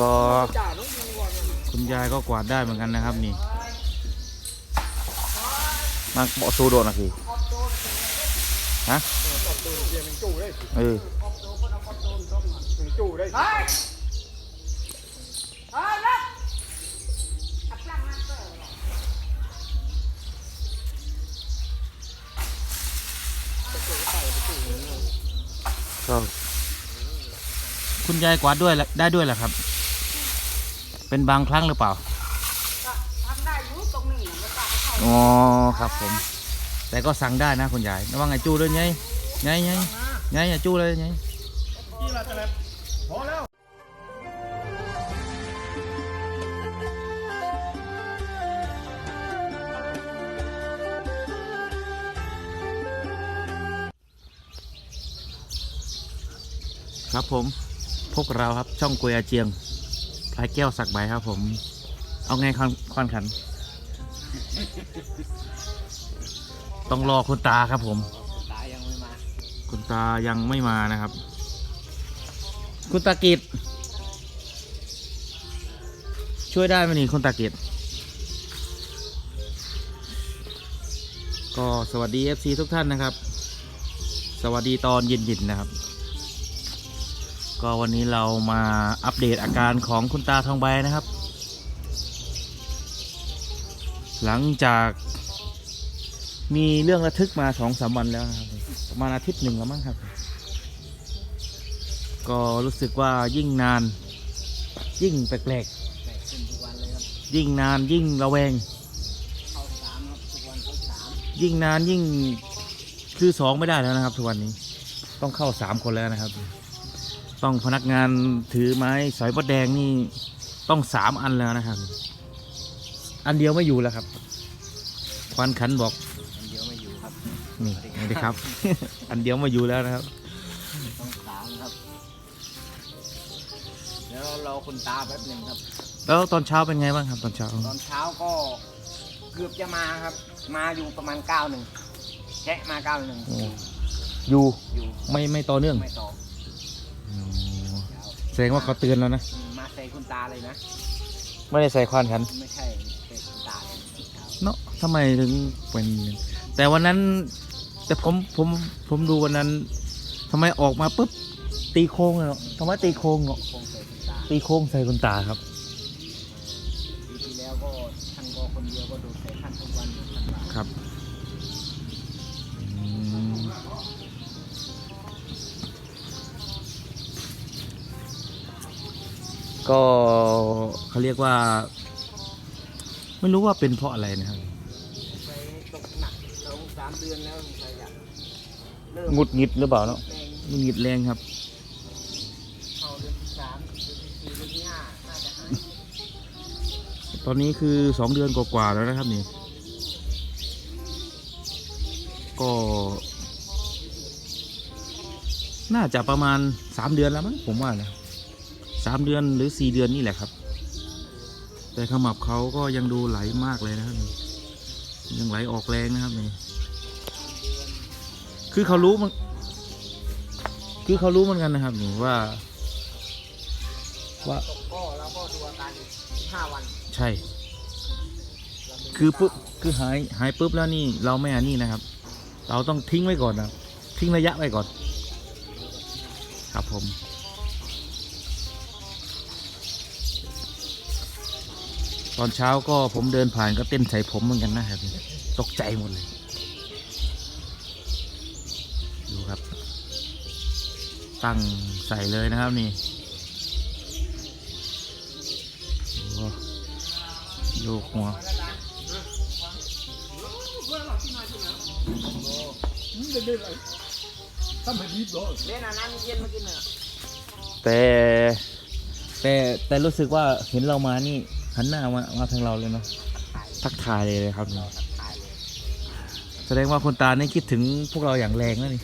ก็ คุณยายก็กวาดได้เหมือนกันนะครับนี่มาเบาะตูโดนะคือฮะเออคุณยายกวาดด้วยได้ด้วยแหละครับ เป็นบางครั้งหรือเปล่าก็ทำได้อยู่ตรงนี้นะมันก็เข้าอ๋อครับผม แต่ก็สั่งได้นะคุณยายระวังไอ้จู้ด้วยไงไงไงไงอย่าจู้เลยไง ที่เราจะแบบพอแล้ว ครับผม พวกเราครับช่องกุยอาเจียงพลายแก้วสักใบครับผม เอาไงคอนคอนขัน ต้องรอคุณตาครับผม ตายังไม่มา คุณตายังไม่มานะครับ คุณตากิจช่วยได้ไหมนี่คุณตากิจก็สวัสดี FC ทุกท่านนะครับ สวัสดีตอนเย็นๆนะครับ ก็วันนี้เรามาอัปเดตอาการของคุณตาทองใบนะครับ หลังจากมีเรื่องระทึกมาสองสามวันแล้วนะครับประมาณอาทิตย์หนึ่งแล้วมั้งครับ ก็รู้สึกว่ายิ่งนาน ยิ่งแปลกๆยิ่งนานยิ่งระแวง ยิ่งนานยิ่งคือสองไม่ได้แล้วนะครับทุกวันนี้ต้องเข้าสามคนแล้วนะครับ ต้องพนักงานถือไม้สอยบดแดงนี่ต้องสามอันแล้วนะครับ อันเดียวไม่อยู่แล้วครับ ควันขันบอก อันเดียวไม่อยู่ครับนี่นี่ครับ อันเดียวไมาอยู่แล้วนะครับ ต้องสามครับเดี๋ยวเราคุณตาแป๊บหนึ่งครับ แล้วตอนเช้าเป็นไงบ้างครับ ตอนเช้า ตอนเช้าก็เกือบจะมาครับ มาอยู่ประมาณเก้าหนึ่งแคะมาเก้าหนึ่งโอ้อยู่อยู่ไม่ไม่ต่อเนื่องไม่ต่ออ๋อเดี๋ยวแสดงว่าเขาเตือนแล้วนะอืมมาใส่คุณตาเลยนะ ไม่ได้ใส่ควานขัน ไม่ใช่ใส่คุณตาเลยครับเนาะทำไมถึงเป็นแต่วันนั้น แต่ผมผมผมดูวันนั้นทำไมออกมาปุ๊บตีโค้งเลยเนาะทำไมตีโค้งเนาะคงใส่คุณตา ตีโค้งใส่คุณตาครับ ก็เขาเรียกว่า ไม่รู้ว่าเป็นเพราะอะไรนะครับไปตกหนักสองสามเดือนแล้วสงสัยจะเริ่มหงุดหงิดหรือเปล่าเนาะแรงหงุดหงิดแรงครับ เข้าเดือนที่สามเดือนที่สี่เดือนที่ห้าน่าจะหายตอนนี้คือสองเดือนกว่าๆแล้วนะครับนี่ ก็ น่าจะประมาณสามเดือนแล้วมั้งผมว่านะ สามเดือนหรือสี่เดือนนี่แหละครับ แต่ขมับเขาก็ยังดูไหลมากเลยนะครับนี่ยังไหลออกแรงนะครับนี่คือเขารู้มันคือเขารู้เหมือนกันนะครับนี่ว่า ว่าตกก็แล้วก็ดูอาการอีกห้าวัน ใช่เราดูคือปุ๊บคือหายหายปุ๊บแล้วนี่ เราไม่อันนี้นะครับ เราต้องทิ้งไว้ก่อนนะทิ้งระยะไว้ก่อน ครับผม ตอนเช้าก็ผมเดินผ่านก็เต้นใส่ผมเหมือนกันนะครับตกใจหมดเลย ดูครับ ตั้งใส่เลยนะครับนี่โอ้โยกหัวเล่นอันนั้นเย็นเมื่อกี้เนี่ยแต่แต่แต่รู้สึกว่าเห็นเรามานี่ หันหน้ามามาทางเราเลยเนาะทักทายเลยครับนี่ถ่ายเลยแสดงว่าคนตานี่คิดถึงพวกเราอย่างแรงแล้วนี่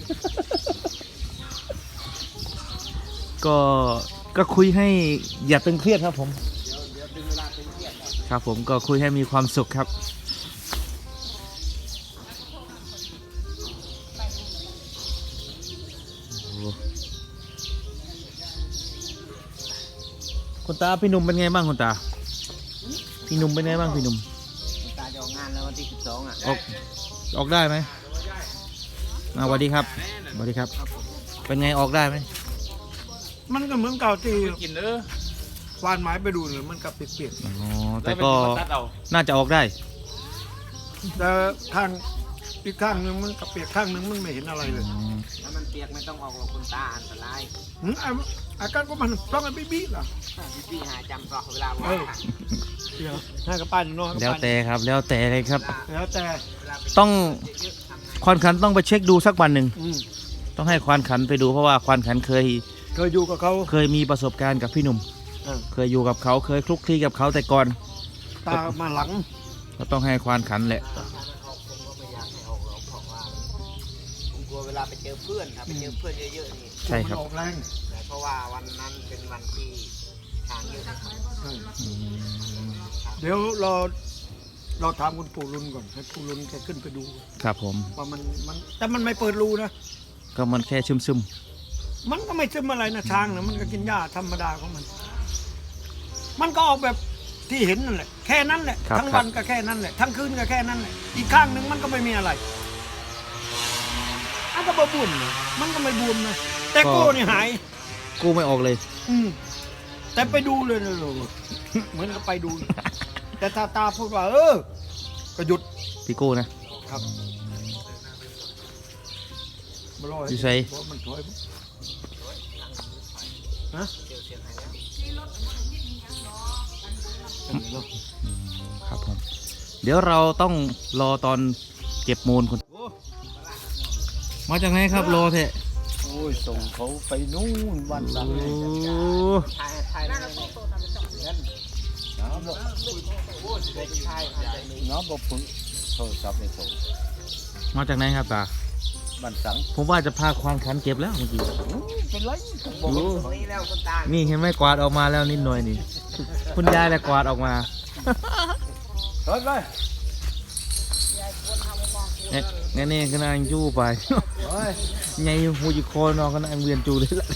ก็ก็คุยให้อย่าตึงเครียดครับผมเดี๋ยวเดี๋ยวถึงเวลาเป็นเครียดครับผมก็คุยให้มีความสุขครับคุณตาพี่หนุ่มเป็นไงบ้างคุณตา พี่หนุ่มเป็นไงบ้างพี่หนุ่มคุณตาจะออกงานแล้ววันที่สิบสองอะออกออกได้ไหมอ่าสวัสดีครับสวัสดีครับ เป็นไงออกได้ไหมมันก็เหมือนเก่าที่กินเด้อวานไม้ไปดูเลยมันก็เปลี่ยนอ๋อแต่ก็ตัดเอาน่าจะออกได้ๆแต่ข้างอีกข้างหนึงมันกับเปียกข้างหนึงมันไม่เห็นอะไรเลยอืมถ้ามันเปียกไม่ต้องออกหรอกคุณตาอันตรายหืม อะอาการก็มันต้องไปบี้ล่ะพี่พี่หาจำกรอกเวลาว่าเออเดี๋ยวให้กับป้านนอนกับแล้วป้านแต่ครับแล้วแต่เลยครับ แล้วแต่เวลาไปต้องเยอะๆทำไงควานขันต้องไปเช็คดูสักวันหนึ่งอืมต้องให้ควานขันไปดูเพราะว่าควานขันเคย เคยอยู่กับเขา เคยมีประสบการณ์กับพี่หนุ่มเออเคยอยู่กับเขาเคยคลุกคลีกับเขาแต่ก่อน ตามาหลัง ก็ต้องให้ควานขันแหละถ้ามันออกผมก็ไม่อยากให้ออกหรอกเพราะว่าผมกลัวเวลาไปเจอเพื่อนถ้าไปเจอเพื่อนเยอะๆนี่ใช่ครับ มันออกแรงแต่ เพราะว่าวันนั้นเป็นวันที่ทางเยอะนะครับใช่อืมเดี๋ยวเราเราถามคุณปู่รุนก่อนให้ปู่รุนแกขึ้นไปดูครับผม ว่ามันมันแต่มันไม่เปิดรูนะ ก็มันแค่ซึมซึมมันก็ไม่ซึมอะไรนะช้างนะมันก็กินหญ้าธรรมดาของมัน มันก็ออกแบบที่เห็นนั่นแหละแค่นั้นแหละครับทั้งครัวับนก็แค่นั้นแหละทั้งคืนก็แค่นั้นแหละอีกข้างหนึ่งมันก็ไม่มีอะไรอันก็บบุญนะมันก็ไม่บวมนะแต่โก้นี่หาย กูไม่ออกเลย อืมแต่ไปดูเลยนะโลเหมือนกับไปดู แต่ตาตาพูดว่า เออ ก็หยุดพี่กู้นะครับบลอยอยู่ไสเพราะมันถอยฮะเจอเสียงหายแล้วครับผม เดี๋ยวเราต้องรอตอนเก็บมูลคนมาจากไหนครับโลเทะ โอ้ยส่งเขาไปนู่นวันหลังโอ้ถ่ายถ่ายหนนั่เรานโตทำไปสองเดือนน้ำบอกถ่ายถ่ายนี่น้ำบอกพึ่งโทรศัพท์ในโทรมาจากไหนครับตา บันสังผมว่าจะพาควานขันเก็บแล้วเมื่อกี้เป็นไรผมบโอ้อกตรงนี้แล้วคุณตานี่เห็นไหมกวาดออกมาแล้วนิดหน่อยนี่ คุณยายแหละกวาดออกมา เฮ้ยไปเลยงั้นนี่ก็นางจู้ไป เฮ้ยไงหูจิโคนนอนก็นางเวียนจูเลยละ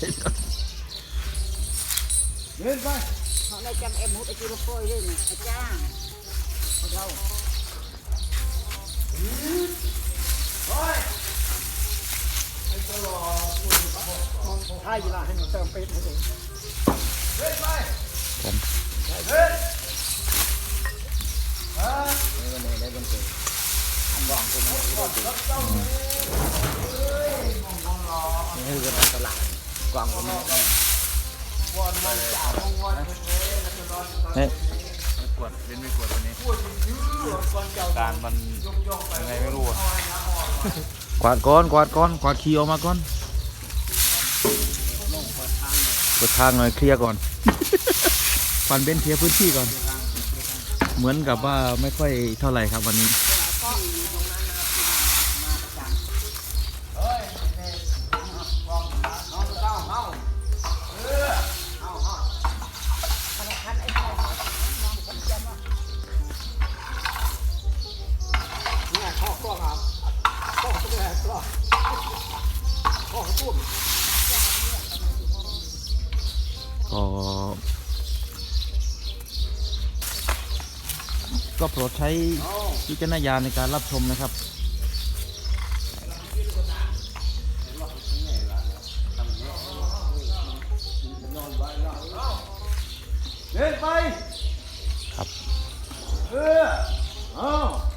เดินไปเขาได้จำเอ็มหุบไอ นี่ไอ้จ้างเราของท้ายอยู่ละให้มันเติมเป็ดให้ดูผมนี่คือตลาดกวงผมนี่เฮ้ยไม่กวดเล่นไม่กวดวันนี้การมันยังไงไม่รู้อะกวาดก้อนกวาดก้อนกวาดขี้ออกมาก่อนเปิดทางหน่อยเคลียร์ก่อนฟันเบนเคลียร์พื้นที่ก่อน เหมือนกับว่าไม่ค่อยเท่าไหร่ครับวันนี้ เนี่ยข้อกล้องอะข้อตัวแรกกล้องข้อตุ้มก็ก็โปรดใช้ วิจารณญาณในการรับชมนะครับเดินไปครับเออเอา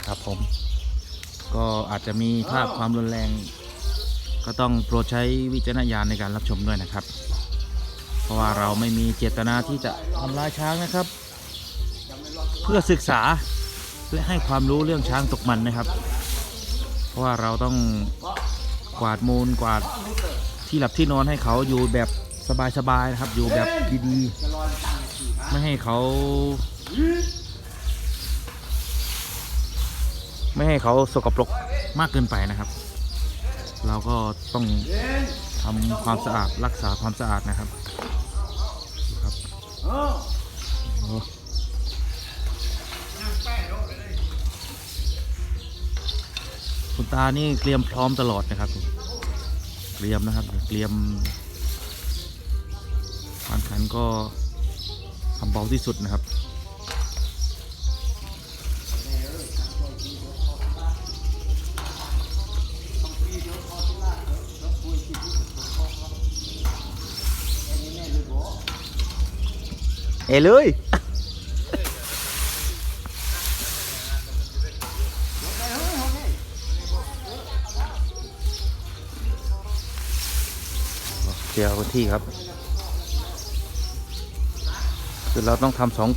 ครับผม ก็อาจจะมีภาพความรุนแรง ก็ต้องโปรดใช้วิจารณญาณในการรับชมด้วยนะครับ เพราะว่าเราไม่มีเจตนาที่จะทำลายช้างนะครับ เพื่อศึกษา และให้ความรู้เรื่องช้างตกมันนะครับ เพราะว่าเราต้องกวาดมูลกวาดที่หลับที่นอนให้เขาอยู่แบบสบายๆนะครับ อยู่แบบดีๆไม่ให้เขา ไม่ให้เขาสกปรกมากเกินไปนะครับ เราก็ต้องทำความสะอาดรักษาความสะอาดนะครับครับ เอา โอ้ คุณตานี่เตรียมพร้อมตลอดนะครับเตรียมนะครับเตรียมการขันก็ทำเบาที่สุดนะครับเอเลย เดี๋ยวพื้นที่ครับ คือเราต้องทำสอง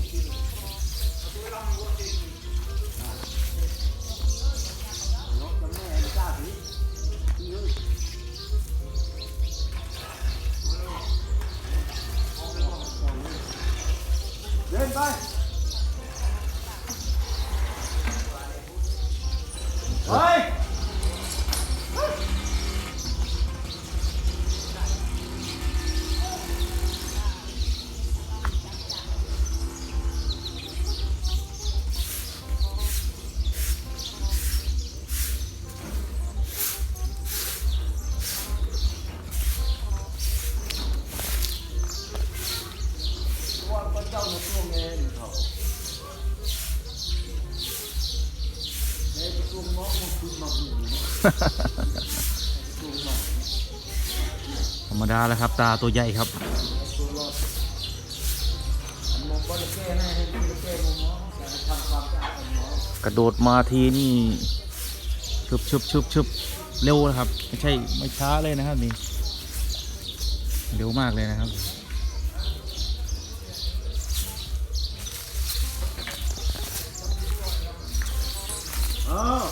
ธรรมดาแล้วครับ ตาตัวใหญ่ครับกระโดดมาทีนี่ชุบชุบชุบชุบเร็วนะครับ ไม่ใช่ไม่ช้าเลยนะครับนี่เร็วมากเลยนะครับมัน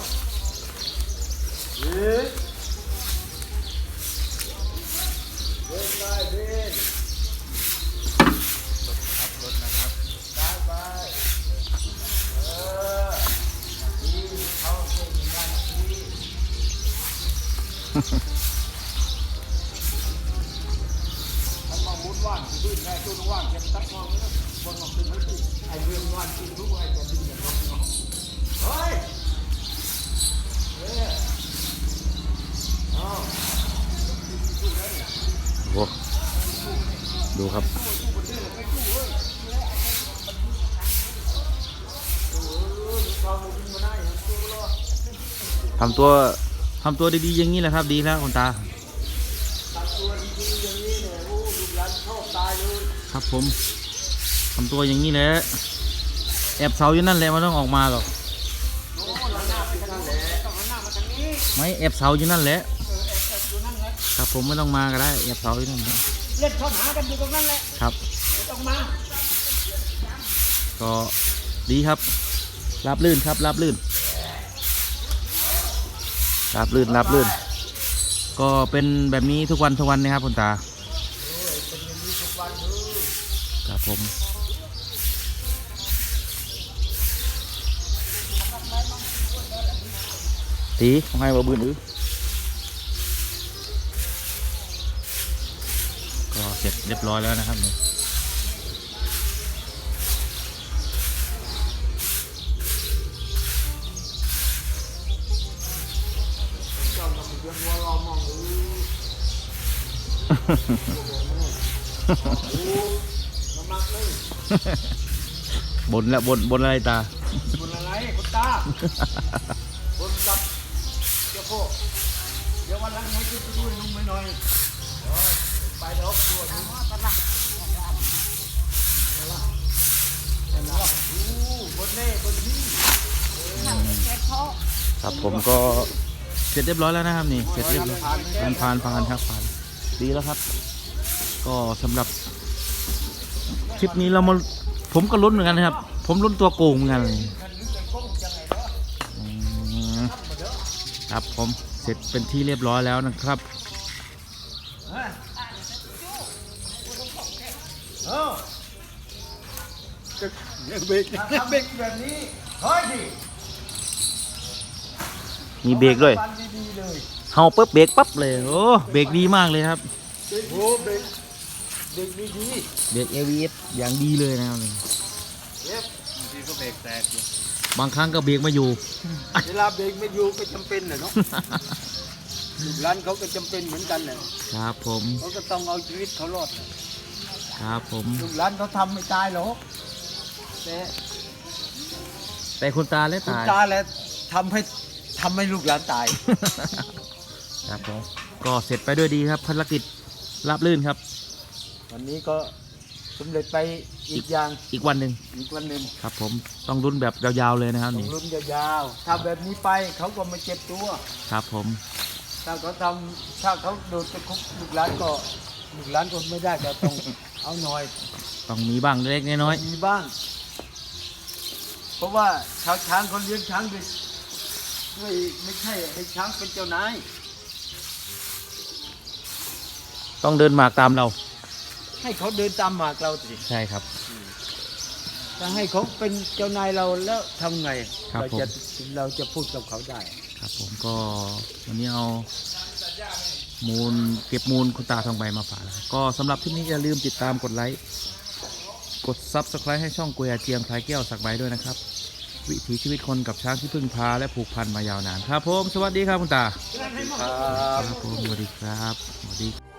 โอ้ดูครับ ทำตัวทำตัวดีๆอย่างนี้แหละครับ ดีแล้วคุณตาครับผมทำตัวอย่างนี้แหละแอบเสาอยู่นั่นแหละไมันต้องออกมาหรอกไม่แอบเสาอยู่นั่นแหละ ผมไม่ต้องมาก็ได้แอบเสาอยู่นั่นแหละเล่นข้อหากันอยู่ตรงนั้นแหละครับไม่ต้องมาก็ดีครับรับลื่นครับรับลื่นรับลื่นรับลื่น ก็เป็นแบบนี้ทุกวันทุกวันนะครับคุณตาครับผมตีของให้บาบืนอื้อก็เสร็จ เรียบร้อยแล้วนะครับนี่เจ้าต้องเพียงวัวรอมองดูน้ำมักเลยบนแล้วบนบนอะไรตาคนอะไรคนตา ครับผมก็เสร็จเรียบร้อยแล้วนะครับนี่เสร็จเรียบร้อยผ่านผ่านผ่านครับผ่านดีแล้วครับ ก็สำหรับคลิปนี้เรามาผมก็ลุ้นเหมือนกันนะครับ ผมลุ้นตัวโกงเหมือนกันอืมครับผมเสร็จเป็นที่เรียบร้อยแล้วนะครับ จะเบรกเบรกแบบนี้เฮ้ยดิมีเบรกด้วยฟันดีๆเลยเฮาปุ๊บเบรกปั๊บเลยโอ้เบรกดีมากเลยครับโอ้เบรกเบรกดีเบรก AVS อย่างดีเลยนะครับนี่ๆเย็บบางทีก็เบรกแตกอยู่บางครั้งก็เบรกไมาอยู่ เวลาเบรกไม่อยู่ก็จำเป็นน่ะเนาะลูกหลานเขาก็จำเป็นเหมือนกันแหละครับผมเขาก็ต้องเอาชีวิตเขารอดครับผมลูกหลานเขาทำไม่ตายหรอก แต่แต่คุณตาและคุณตาย ตาแหละทำให้ทำให้ลูกหลานตาย ครับผมก็เสร็จไปด้วยดีครับภารกิจราบลื่นครับ วันนี้ก็สำเร็จไปอีกอย่างอีกวันหนึ่งอีกวันหนึ่งครับ ผมต้องรุ่นแบบยาวๆเลยนะครับต้องนี่ลุ้นยาวๆถ้าแบบนี้ไปเขาก็ไม่เจ็บตัว ครับ ผมถ้าเขาทำถ้าเขาโดนตะคุบลูกหลานก็ลูกหลานก็ไม่ได้ก็ต้อง เอาหน่อยต้องมีบ้างเล็กๆน้อยมีบ้าง เพราะว่าชาวช้างคนเลี้ยงช้างด้วยด้วยไม่ใช่ให้ช้างเป็นเจ้านายๆต้องเดินหมากตามเรา ให้เขาเดินตามหมากเราสิ ใช่ครับ ถ้าให้เขาเป็นเจ้านายเราแล้วทำไง ครับเราผมจะเราจะพูดกับเขาได้ ครับผมก็วันนี้เอามูลเก็บมูลคุณตาทองใบมาฝากนะครับก็สำหรับที่นี้อย่าลืมติดตามกดไลค์ กด Subscribe ให้ช่องกุยอาเจียงพลายแก้วสักใบด้วยนะครับ วิถีชีวิตคนกับช้างที่พึ่งพาและผูกพันมายาวนานครับผม สวัสดีครับคุณตา ครับครับผมสวัสดีครับสวัสดี